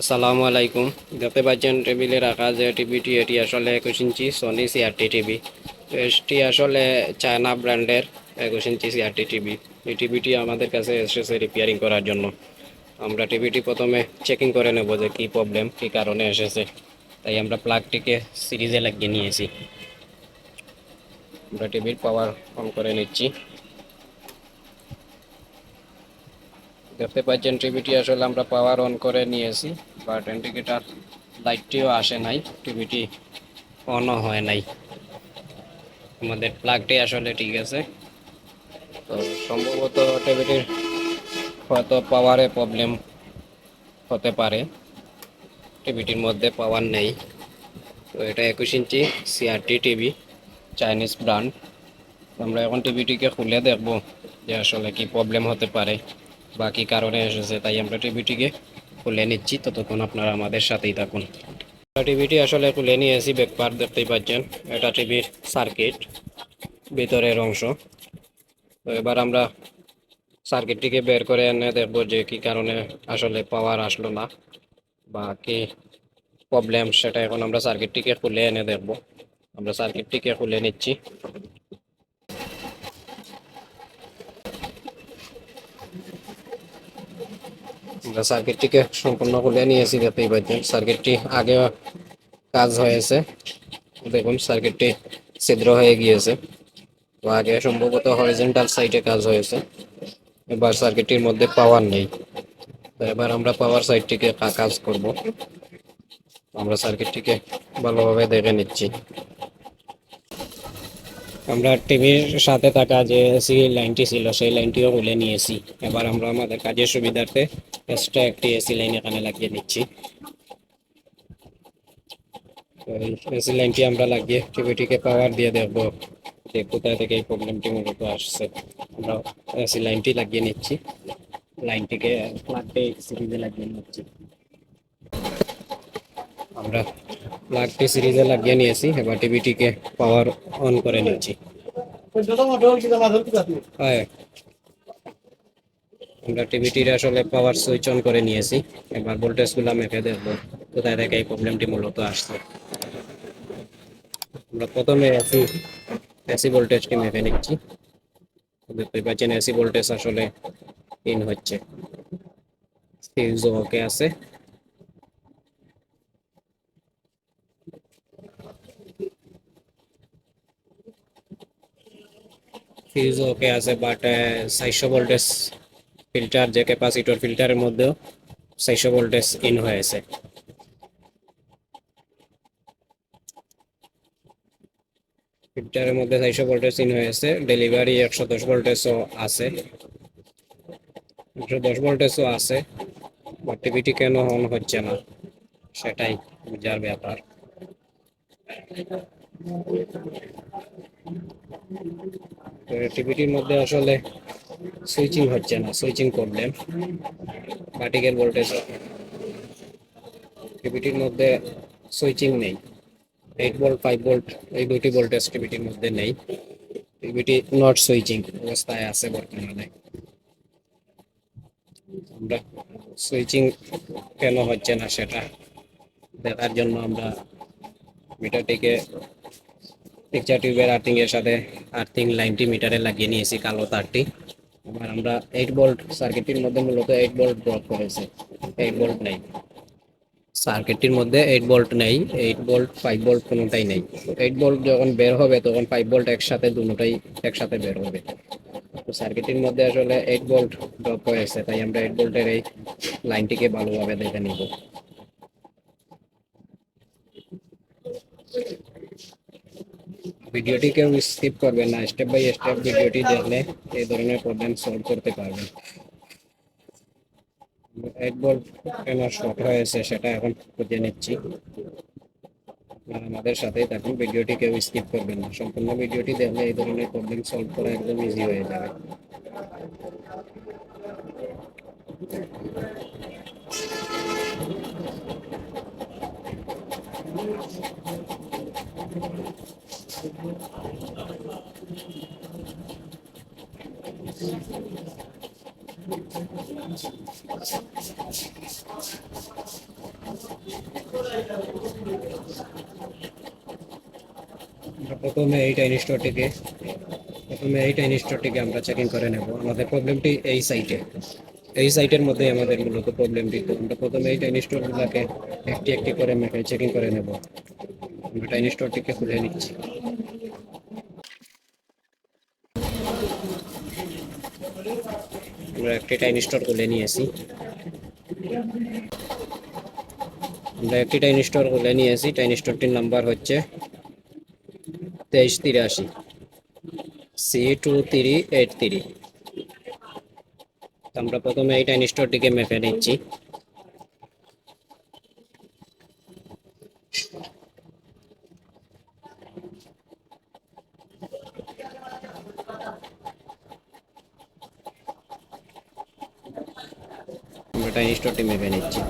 আসসালামু আলাইকুম। দেখতে পাচ্ছেন টেবিলে রাখা যে টিভিটি এটি আসলে একুশ ইঞ্চি সনি সিআরটি টিভি। তো এটি আসলে চায়না ব্র্যান্ডের একুশ ইঞ্চি সিআরটি টিভি। এই টিভিটি আমাদের কাছে এসেছে রিপেয়ারিং করার জন্য। আমরা টিভিটি প্রথমে চেকিং করে নেব যে কী প্রবলেম কী কারণে এসেছে। তাই আমরা প্লাগটিকে সিরিজে লাগিয়ে নিয়েছি। আমরা টিভির পাওয়ার অন করে নিচ্ছি। দেখতে পাচ্ছেন টিভিটি আসলে আমরা পাওয়ার অন করে নিয়েছি বাট ইন্ডিকেটার লাইটটিও আসে নাই, টিভিটি অনও হয় নাই। আমাদের প্লাগটি আসলে ঠিক আছে। তো সম্ভবত টিভিটির হয়তো পাওয়ারে প্রবলেম হতে পারে। টিভিটির মধ্যে পাওয়ার নেই। তো এটা একুশ inch CRT TV Chinese brand আমরা এখন টিভিটিকে খুলে দেখব যে আসলে কি প্রবলেম হতে পারে। বা কী কারণে এসেছে, তাই আমরা টিভিটিকে খুলে নিচ্ছি। ততক্ষণ আপনারা আমাদের সাথেই থাকুন। টিভিটি আসলে খুলে নিয়েছি ব্যাকপার দেখতেই পাচ্ছেন। এটা টিভির সার্কিট, ভিতরের অংশ। তো এবার আমরা সার্কিটটিকে বের করে এনে দেখব যে কী কারণে আসলে পাওয়ার আসলো না বা কি প্রবলেম সেটা এখন আমরা সার্কিটটিকে খুলে এনে দেখব। আমরা সার্কিটটিকে খুলে নিচ্ছি। আমরা সার্কিটটিকে সম্পূর্ণ খুলে নিয়েছি দেখতেই পাচ্ছেন সার্কিটটি আগে কাজ হয়েছে দেখুন সার্কিটটি ছিদ্র হয়ে গিয়েছে। তো আগে সম্ভবত হরিজেন্টাল সাইডে কাজ হয়েছে। এবার সার্কিটটির মধ্যে পাওয়ার নেই। তো এবার আমরা পাওয়ার সাইডটিকে কাজ করব। আমরা সার্কিটটিকে ভালোভাবে দেখে নিচ্ছি। আমরা টিভির সাথে থাকা যে এসি লাইনটি ছিল, সেই লাইনটিও খুলে নিয়েছি। এবার আমরা আমাদের কাজের সুবিধার্থে এক্সট্রা একটি এসি লাইন এখানে লাগিয়ে নিচ্ছি এসি লাইনটি আমরা লাগিয়ে টিভিটিকে পাওয়ার দিয়ে দেখব যে কোথায় থেকে এই প্রবলেমটি মূলত আসছে। আমরা এসি লাইনটি লাগিয়ে নিচ্ছি। লাইনটিকে সিরিজে লাগিয়ে নিচ্ছি। আমরা প্লাগটি সিরিজে লাগিয়ে নিয়েছি, এবার টিভিটিকে পাওয়ার অন করে নিচ্ছি আমরা টিভিটির আসলে পাওয়ার সুইচ অন করে নিয়েছি, এবার ভোল্টেজগুলো মেপে দেখব, কোথায় থেকে এই প্রবলেমটি মূলত আসছে। আমরা প্রথমে এসি এসি ভোল্টেজটি মেপে নিচ্ছি। দেখতে পাচ্ছেন এসি ভোল্টেজ আসলে ইন হচ্ছে। ফিউজ ওকে আছে। ফিউজ ওকে আছে বাট চারশো ভোল্টেজ ফিল্টার যে ক্যাপাসিটর ফিল্টারের মধ্যেও চারশো ভোল্টেজ ইন হয়েছে। ফিল্টারের মধ্যে চারশো ভোল্টেজ ইন হয়েছে ডেলিভারি একশো দশ ভোল্টেজও আছে। একশো দশ ভোল্টেজও আছে টিভিটি কেন অন হচ্ছে না, সেটাই বোঝার ব্যাপার। টিভিটির মধ্যে আসলে সুইচিং হচ্ছে না সুইচিং প্রবলেম পার্টিকেল ভোল্টেজ টিভিটির মধ্যে সুইচিং নেই। এইট ভোল্ট ফাইভ ভোল্ট এই দুটি ভোল্টেজ টিভিটির মধ্যে নেই। টিভিটি নট সুইচিং অবস্থায় আছে বর্তমানে। আমরা সুইচিং কেন হচ্ছে না সেটা দেখার জন্য আমরা মিটারটিকে পিকচার টিউবের আর্থিং এর সাথে আর্থিং লাইনটি মিটারে লাগিয়ে নিয়েছি কালো তারটি। এবার আমরা এইট ভোল্ট সার্কিটটির মধ্যে মূলত এইট ভোল্ট ড্রপ করেছে। এইট ভোল্ট নেই। সার্কিটটির মধ্যে এইট ভোল্ট নেই। এইট ভোল্ট ফাইভ ভোল্ট কোনোটাই নেই। এইট ভোল্ট যখন বের হবে, তখন ফাইভ ভোল্ট একসাথে দুটোটাই একসাথে বের হবে। তো সার্কিটের মধ্যে আসলে এইট ভোল্ট ড্রপ হয়েছে, তাই আমরা এইট ভোল্টের এই লাইনটিকে ভালোভাবে দেখে নিব। ভিডিওটি কেউ স্কিপ করবেন না স্টেপ বাই স্টেপ ভিডিওটি দেখলে এই ধরনের প্রবলেম সলভ করতে পারবেন এক বল কেন শর্ট হয়েছে, সেটা এখন খুঁজে নিচ্ছি। আমাদের সাথেই থাকুন, ভিডিওটি কেউ স্কিপ করবেন না। সম্পূর্ণ ভিডিওটি দেখলে এই ধরনের প্রবলেম সলভ করা একদম ইজি হয়ে যাবে। প্রথমে এই এইটা ইনস্টলটিকে প্রথমে এই এইটা ইনস্টলটিকে আমরা চেকিং করে নেব। আমাদের প্রবলেমটি এই সাইটে এই সাইটের মধ্যে আমাদের মূলত প্রবলেমটি তো আমরা প্রথমে এইটা ইনস্টলগুলোকে একটি একটি করে চেকিং করে নেব। আমরা ইনস্টলটিকে খুলে নিচ্ছি। আমরা একটি টাইম স্টোর খুলে নিয়েছি। আমরা একটি টাইম স্টোর খুলে নিয়েছি। টাইম স্টোরটির নাম্বার হচ্ছে তেইশ তিরাশি। C two three eight three. আমরা প্রথমে এই টাইম স্টোরটিকে মেপে নিচ্ছি। আমরা টাইম স্টোরটি মেপে নিচ্ছি।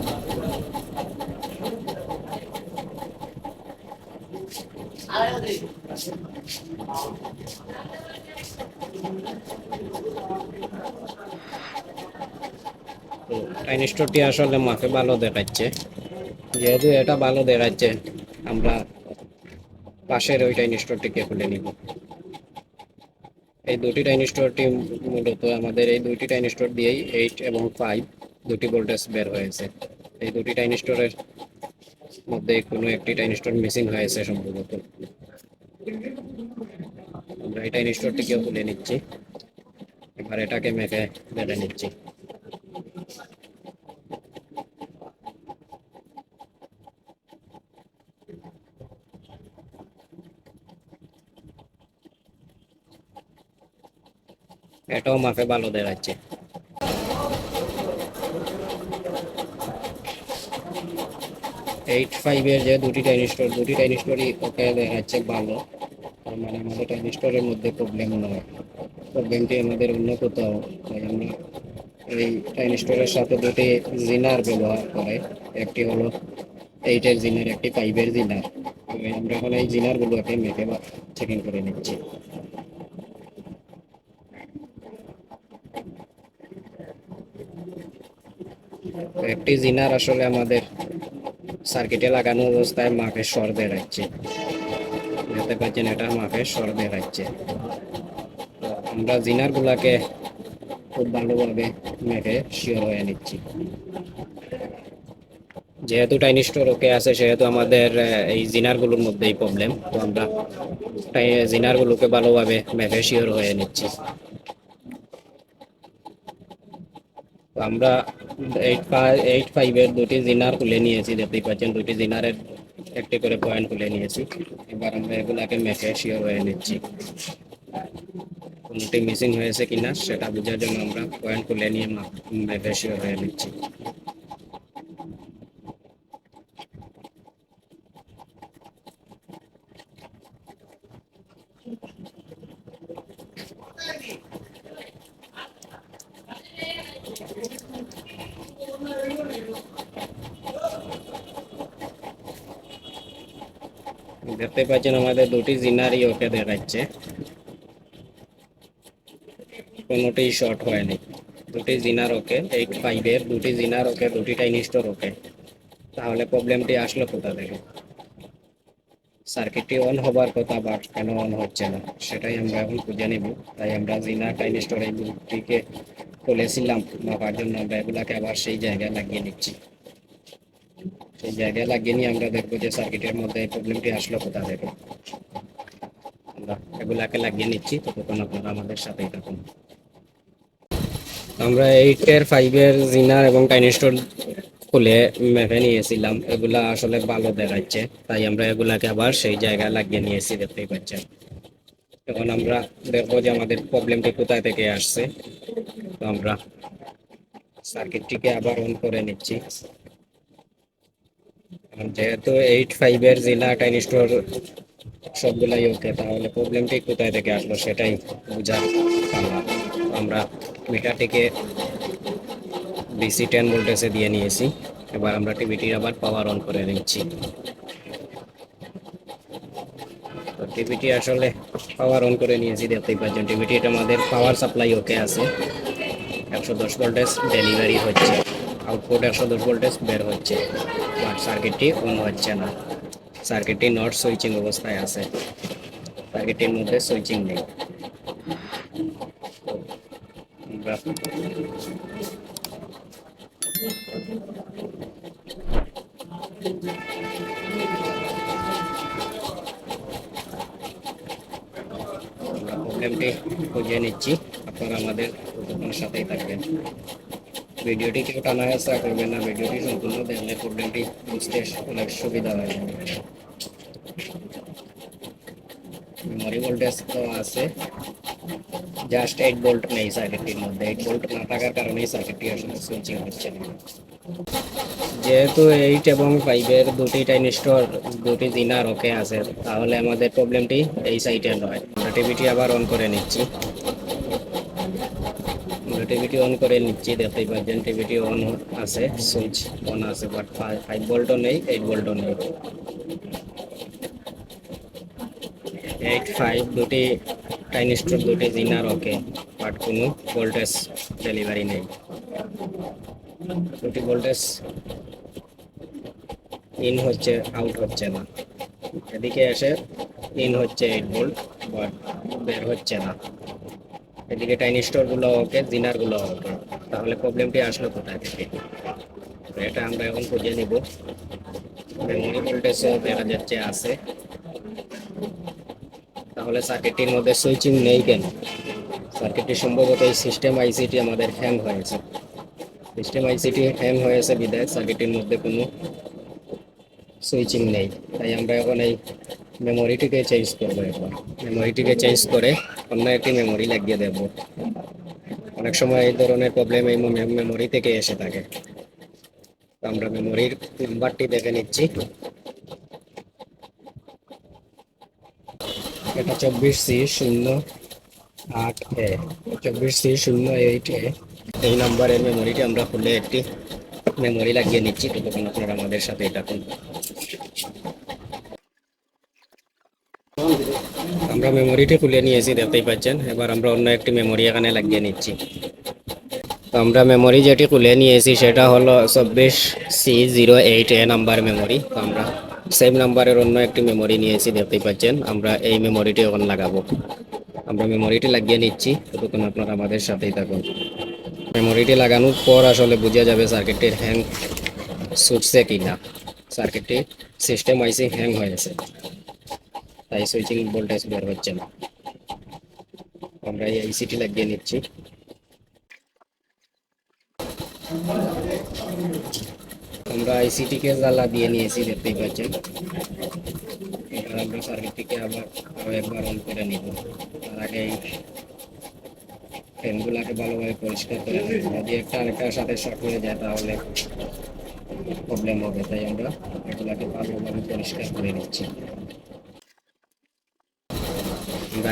টাইম স্টোরটি আসলে মাকে ভালো দেখাচ্ছে। যেহেতু এটা ভালো দেখাচ্ছে, আমরা পাশের ওই টাইম স্টোরটিকে খুলে নিব। এই দুটি টাইম স্টোরটি মূলত আমাদের এই দুইটি টাইম স্টোর দিয়েই এইট এবং ফাইভ দুটি ভোল্টেজ বের হয়েছে। এই দুটি টাইম স্টোরের মধ্যে কোনো একটি টাইম স্টোর মিসিং হয়েছে সম্ভবত। আমরা এই টাইম স্টোরটিকেও খুলে নিচ্ছি। এবার এটাকে মেখে বেড়ে নিচ্ছি। এটাও মাপে ভালো দেখাচ্ছে। এইট ফাইভের যে দুটি টাইন স্টোর দুটি টাইন স্টোরই ওকে দেখাচ্ছে ভালো। তার মানে আমাদের টাইন স্টোরের মধ্যে প্রবলেম নয়। প্রবলেমটি আমাদের অন্য কোথাও। তাই আমরা এই টাইন স্টোরের সাথে দুটি জিনার ব্যবহার করে। একটি হলো এইটের জিনার একটি ফাইভের জিনার তবে আমরা এখন এই জিনারগুলোকে মেপে চেকিং করে নিচ্ছি। একটি জিনার আসলে আমাদের সার্কিটে লাগানো অবস্থায় মাপে স্বর দেখাচ্ছে দেখতে পাচ্ছেন এটা মাপে স্বর দেখাচ্ছে আমরা জিনার গুলাকে খুব ভালোভাবে মেপে শিওর হয়ে নিচ্ছি। যেহেতু টাইনি স্টোর ওকে আছে, সেহেতু আমাদের এই জিনারগুলোর মধ্যেই প্রবলেম তো আমরা টাই- জিনারগুলোকে ভালোভাবে মেপে শিওর হয়ে নিচ্ছি। আমরা এইট ফাইভ এইট ফাইভের দুটি জিনার খুলে নিয়েছি, দেখতেই পাচ্ছেন দুটি জিনারের একটি করে পয়েন্ট খুলে নিয়েছি। এবার আমরা এগুলাকে মেপে শিওর হয়ে নিচ্ছি। কোনটি মিসিং হয়েছে কিনা সেটা বোঝার জন্য আমরা পয়েন্ট খুলে নিয়ে মেখে শিওর হয়ে নিচ্ছি। দেখতে পাচ্ছেন আমাদের দুটি জিনারই ওকে দেখাচ্ছে। কোনোটি শর্ট হয়নি। দুটি জিনার ওকে এইট ফাইভের দুটি জিনার ওকে দুটি টাইনি স্টোর ওকে। তাহলে প্রবলেমটি আসলো কোথা থেকে? সার্কিটটি অন হবার কথা বাট কেন অন হচ্ছে না? সেটাই আমরা এখন খুঁজে নিব। তাই আমরা জিনার টাইনি স্টোর এই দুটিকে খুলেছিলাম। মাপার জন্য আমরা এগুলাকে আবার সেই জায়গায় লাগিয়ে নিচ্ছি। সেই জায়গায় লাগিয়ে নিয়ে আমরা দেখব যে সার্কিটের মধ্যে এই প্রবলেমটি আসলো কোথা থেকে। আমরা এগুলাকে লাগিয়ে নিচ্ছি, ততক্ষণ আপনারা আমাদের সাথেই থাকুন। আমরা এইটের ফাইভের জিনার এবং টাইনিস্টোর খুলে মেপে নিয়েছিলাম, এগুলা আসলে ভালো দেখাচ্ছে, তাই আমরা এগুলাকে আবার সেই জায়গায় লাগিয়ে নিয়েছি, দেখতেই পাচ্ছেন। এখন আমরা দেখব যে আমাদের প্রবলেমটি কোথায় থেকে আসছে। তো আমরা সার্কিটটিকে আবার অন করে নিচ্ছি। যেহেতু এইট ফাইভের জিনা টাইনিস্টোর সবগুলাই ওকে তাহলে প্রবলেমটি কোথায় থেকে আসলো সেটাই বোঝার আমরা মিটারটিকে ডিসি টেন ভোল্টেজে দিয়ে নিয়েছি, এবার আমরা টিভিটি আবার পাওয়ার অন করে নিচ্ছি। তো টিভিটি আসলে পাওয়ার অন করে নিয়েছি, দেখতেই পাচ্ছেন টিভিটির আমাদের পাওয়ার সাপ্লাই ওকে আছে। একশো দশ ভোল্টেজ ডেলিভারি হচ্ছে। আউটপুট একশো দশ ভোল্টেজ বের হচ্ছে বাট সার্কিটটি অন হচ্ছে না। সার্কিটটি নট সুইচিং অবস্থায় আছে। সার্কিটের মধ্যে সুইচিং নেই। প্রবলেমটি খুঁজে নিচ্ছি। আপনারা আমাদের সাথেই থাকবেন। ভিডিওটি কেউ টানা হেসা করবেন না, ভিডিওটি সম্পূর্ণ দেখলে প্রবলেমটি বুঝতে অনেক সুবিধা হয়ে। মেমোরি ভোল্টেজ তো আছে। জাস্ট এইট ভোল্ট নেই সার্কিটটির মধ্যে। এইট ভোল্ট না থাকার কারণেই সার্কিটটি আসলে সুইচিং হচ্ছে না। যেহেতু এইট এবং ফাইভের দুটি টাইনিস্টর দুটি দিনার ওকে আছে, তাহলে আমাদের প্রবলেমটি এই সাইডে নয়। টিভিটি আবার অন করে নিচ্ছি। আমরা টিভিটি অন করে নিচ্ছি দেখতেই পাচ্ছেন টিভিটি অন আছে সুইচ অন আছে বাট ফাইভ ভোল্টও নেই এইট ভোল্টও নেই। এইট ফাইভ দুটি টাইনিস্টর দুটি জিনার ওকে বাট কোনো ভোল্টেজ ডেলিভারি নেই। দুটি ভোল্টেজ ইন হচ্ছে আউট হচ্ছে না। এদিকে এসে ইন হচ্ছে এইট ভোল্ট বাট বের হচ্ছে না। এদিকে টাইনিস্টরগুলো ওকে জিনারগুলো ওকে তাহলে প্রবলেমটি আসলো কোথায় থেকে? এটা আমরা এখন খুঁজে নিব। মেমোরি ভোল্টেজও দেখা যাচ্ছে আছে। তাহলে সার্কিটটির মধ্যে সুইচিং নেই কেন? সার্কিটটি সম্ভবত এই সিস্টেম আইসিটি আমাদের হ্যাং হয়েছে। সিস্টেম আইসিটি হ্যাং হয়েছে বিদায় সার্কিটের মধ্যে কোনো সুইচিং নেই। তাই আমরা এখন এই মেমোরিটিকে চেঞ্জ করব এখন মেমোরিটিকে চেঞ্জ করে অন্য একটি মেমোরি লাগিয়ে দেব। অনেক সময় এই ধরনের প্রবলেম এই মেমোরি থেকে এসে থাকে। আমরা মেমোরির নাম্বারটি দেখে নিচ্ছি। এটা চব্বিশ সি শূন্য আট এ। চব্বিশ সি শূন্য এইট এ। এই নাম্বারের মেমোরিটি আমরা খুলে একটি মেমোরি লাগিয়ে নিচ্ছি। ততক্ষণ আপনারা আমাদের সাথে থাকুন। আমরা মেমোরিটি খুলে নিয়েছি, দেখতেই পাচ্ছেন। এবার আমরা অন্য একটি মেমোরি এখানে লাগিয়ে নিচ্ছি। আমরা মেমোরি যেটি খুলে নিয়েছি, সেটা হলো চব্বিশ C zero eight A number memory আমরা সেম নাম্বারের অন্য একটি মেমোরি নিয়েছি, দেখতেই পাচ্ছেন। আমরা এই মেমোরিটি এখন লাগাবো। আমরা মেমোরিটি লাগিয়ে নিচ্ছি। ততক্ষণ আপনারা আমাদের সাথেই থাকুন। মেমোরিটি লাগানোর পর আসলে বোঝা যাবে সার্কিটটির হ্যাং ছুটছে কি না সার্কিটটি সিস্টেম আইসি হ্যাং হয়েছে। তাই সুইচিং ভোল্টেজ বের হচ্ছে না। আমরা এই আইসিটি লাগিয়ে নিচ্ছি। আমরা আইসিটিকে জ্বালা দিয়ে নিয়েছি, দেখতেই পাচ্ছেন। এবার আমরা সার্কিটটিকে আবার আরও একবার অন করে নিব। তার আগে এই ফ্যানগুলোকে ভালোভাবে পরিষ্কার করে যদি একটা আরেকটার সাথে শর্ট হয়ে যায়, তাহলে প্রবলেম হবে। তাই আমরা এগুলাকে ভালোভাবে পরিষ্কার করে নিচ্ছি।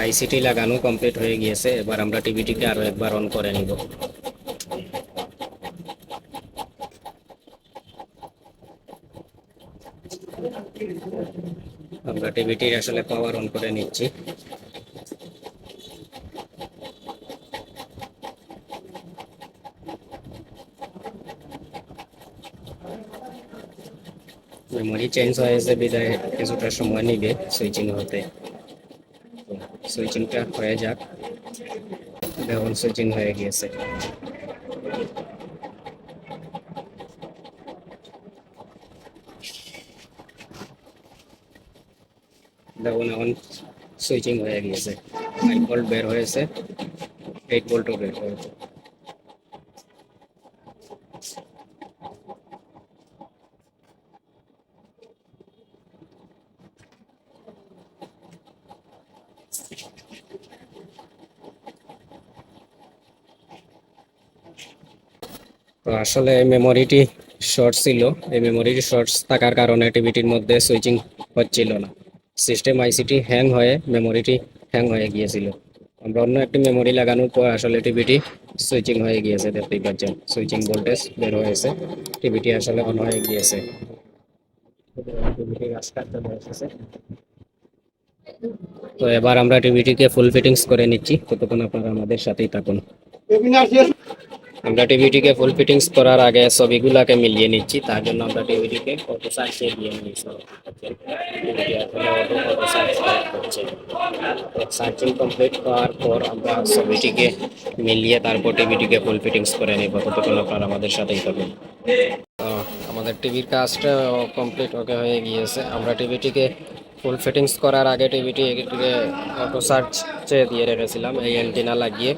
আইসিটি লাগানো কমপ্লিট হয়ে গিয়েছে, এবার আমরা টিভিটিকে আরও একবার অন করে নিব। আমরা টিভিটির আসলে পাওয়ার অন করে নিচ্ছি। মেমোরি চেঞ্জ হয়েছে বিদায়, কিছুটা সময় নিবে সুইচিং হতে। সুইচিংটা হয়ে যাক দেখুন সুইচিং হয়ে গিয়েছে দেখুন এখন সুইচিং হয়ে গিয়েছে ফাইভ ভোল্ট বের হয়েছে এইট ভোল্টও বের হয়েছে আসলে মেমোরিটি শর্ট ছিল। এই মেমোরিটি শর্ট থাকার কারণে টিভিটির মধ্যে সুইচিং হচ্ছিল না। সিস্টেম আইসিটি হ্যাং হয়ে মেমোরিটি হ্যাং হয়ে গিয়েছিল। আমরা অন্য একটি মেমোরি লাগানোর পর আসলে টিভিটি সুইচিং হয়ে গিয়েছে, দেখতেই পাচ্ছেন। সুইচিং ভোল্টেজ বের হয়েছে। টিভিটি আসলে অন হয়ে গিয়েছে। তো এবার আমরা টিভিটিকে ফুল ফিটিংস করে নিচ্ছি। ততক্ষণ আপনারা আমাদের সাথেই থাকুন। আমরা টিভিটিকে ফুল ফিটিংস করার আগে ছবিগুলাকে মিলিয়ে নিচ্ছি, তার জন্য আমরা টিভিটিকে অটো সার্চে দিয়ে নিয়েছি সার্চিং কমপ্লিট করার পর আমরা ছবিটিকে মিলিয়ে তারপর টিভিটিকে ফুল ফিটিংস করে নিব, ততক্ষণ আপনারা আমাদের সাথেই থাকুন। আমাদের টিভির কাজটা কমপ্লিট ওকে হয়ে গিয়েছে। আমরা টিভিটিকে ফুল ফিটিংস করার আগে টিভিটি অটো সার্চে দিয়ে রেখেছিলাম, এই অ্যান্টিনা লাগিয়ে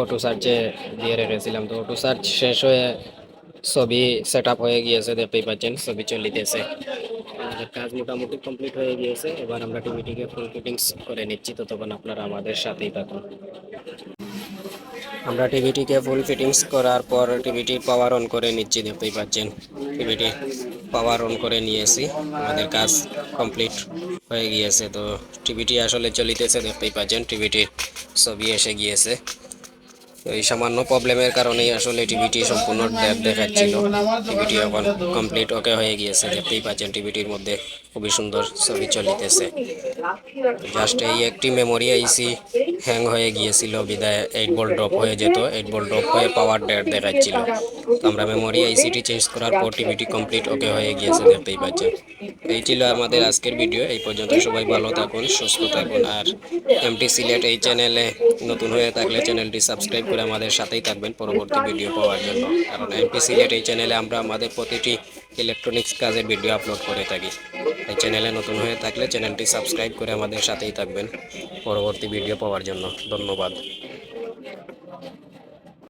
অটো সার্চে দিয়ে রেখেছিলাম। তো অটো সার্চ শেষ হয়ে ছবি সেট আপ হয়ে গিয়েছে, দেখতেই পাচ্ছেন, ছবি চলিতেছে। আমাদের কাজ মোটামুটি কমপ্লিট হয়ে গিয়েছে, এবার আমরা টিভিটিকে ফুল ফিটিংস করে নিচ্ছি, ততক্ষণ আপনারা আমাদের সাথেই থাকুন। আমরা টিভিটিকে ফুল ফিটিংস করার পর টিভিটি পাওয়ার অন করে নিচ্ছি, দেখতেই পাচ্ছেন, টিভিটি পাওয়ার অন করে নিয়েছি, আমাদের কাজ কমপ্লিট হয়ে গিয়েছে। তো টিভিটি আসলে চলিতেছে, দেখতেই পাচ্ছেন টিভিটির ছবি এসে গিয়েছে। তো এই সামান্য প্রবলেমের কারণেই আসলে টিভিটি সম্পূর্ণ ড্যাপ দেখাচ্ছিল। টিভিটি এখন কমপ্লিট ওকে হয়ে গিয়েছে, দেখতেই পাচ্ছেন টিভিটির মধ্যে খুবই সুন্দর ছবি চলিতেছে। জাস্ট এই একটি মেমোরি আইসি হ্যাং হয়ে গিয়েছিল, বিদায় এইট বল ড্রপ হয়ে যেত এইট বল ড্রপ হয়ে পাওয়ার ডেট দেখাচ্ছিল আমরা মেমোরি আইসিটি চেঞ্জ করার পর টিভিটি কমপ্লিট ওকে হয়ে গিয়েছে, দেখতেই পাচ্ছেন। এই ছিল আমাদের আজকের ভিডিও এই পর্যন্ত সবাই ভালো থাকুন, সুস্থ থাকুন, আর এমটি সিলেট এই চ্যানেলে নতুন হয়ে থাকলে চ্যানেলটি সাবস্ক্রাইব করে আমাদের সাথেই থাকবেন পরবর্তী ভিডিও পাওয়ার জন্য। কারণ এমটি সিলেট এই চ্যানেলে আমরা আমাদের প্রতিটি ইলেকট্রনিক্স কাজে ভিডিও আপলোড করে থাকি। এই চ্যানেলে নতুন হয়ে থাকলে চ্যানেলটি সাবস্ক্রাইব করে আমাদের সাথেই থাকবেন। পরবর্তী ভিডিও পাওয়ার জন্য ধন্যবাদ।